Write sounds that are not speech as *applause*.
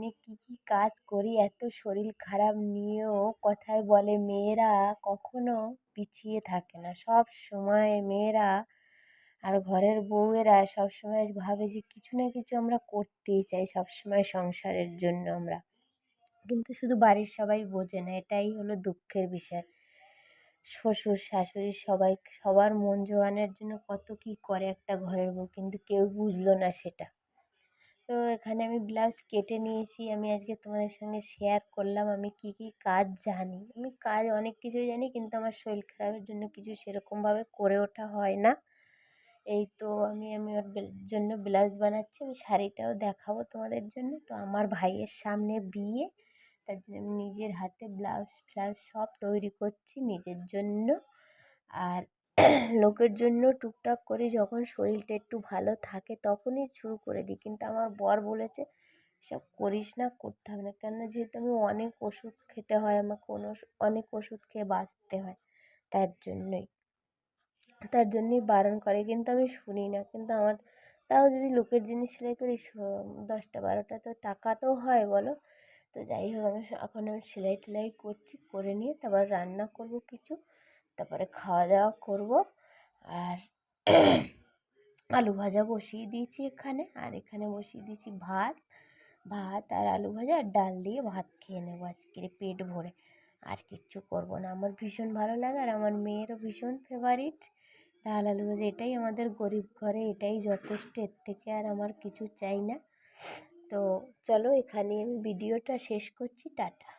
নিয়ে কী কী কাজ করি এত শরীর খারাপ নিয়েও কথায় বলে মেয়েরা কখনো পিছিয়ে থাকে না। সব সময় মেয়েরা আর ঘরের বউয়েরা সব সময় ভাবে যে কিছু না কিছু আমরা করতেই চাই সব সময় সংসারের জন্য আমরা। কিন্তু শুধু বাড়ির সবাই বোঝে না, এটাই হলো দুঃখের বিষয়। শ্বশুর, শাশুড়ি সবাই, সবার মন জোগানোর জন্য কত কী করে একটা ঘরের বউ, কিন্তু কেউ বুঝলো না সেটা। তো এখানে আমি ব্লাউজ কেটে নিয়েছি। আমি আজকে তোমাদের সঙ্গে শেয়ার করলাম আমি কি কি কাজ জানি। আমি কাজ অনেক কিছুই জানি কিন্তু আমার শরীর খারাপের জন্য কিছু সেরকমভাবে করে ওঠা হয় না। এই তো আমি আমি ওর জন্য ব্লাউজ বানাচ্ছি। আমি শাড়িটাও দেখাবো তোমাদের জন্য। তো আমার ভাইয়ের সামনে বিয়ে। তার জন্য আমি নিজের হাতে ব্লাউজ ফ্লাউজ সব তৈরি করছি নিজের জন্য। আর লোকের জন্য টুকটাক করে যখন শরীরটা একটু ভালো থাকে তখনই শুরু করে দিই। কিন্তু আমার বর বলেছে সব করিস না, করতে হবে না। কেননা যেহেতু আমি অনেক ওষুধ খেতে হয়, আমাকে অনেক ওষুধ খেয়ে বাঁচতে হয় তার জন্যই। তার জন্যই বারণ করে, কিন্তু আমি শুনি না। কিন্তু আমার, তাও যদি লোকের জিনিস সেলাই করি দশটা, বারোটা তো টাকা তো হয় বলো। তো যাই হোক, আমি এখন আমি সেলাই টেলাই করছি, করে নিয়ে তারপর রান্না করব কিছু। তারপরে খাওয়া দাওয়া করব। আর *clears throat* আলু ভাজা বসিয়ে দিয়েছি এখানে। আর এখানে বসিয়ে দিয়েছি ভাত। ভাত আর আলু ভাজা আর ডাল দিয়ে ভাত খেয়ে নেব আজকে পেট ভরে। আর কিচ্ছু করব না। আমার ভীষণ ভালো লাগে আর আমার মেয়েরও ভীষণ ফেভারিট ডাল আলু ভাজা এটাই আমাদের গরিব ঘরে, এটাই যথেষ্ট। এর থেকে আর আমার কিছু চাই না। তো চলো এখানে আমি ভিডিওটা শেষ করছি। টাটা।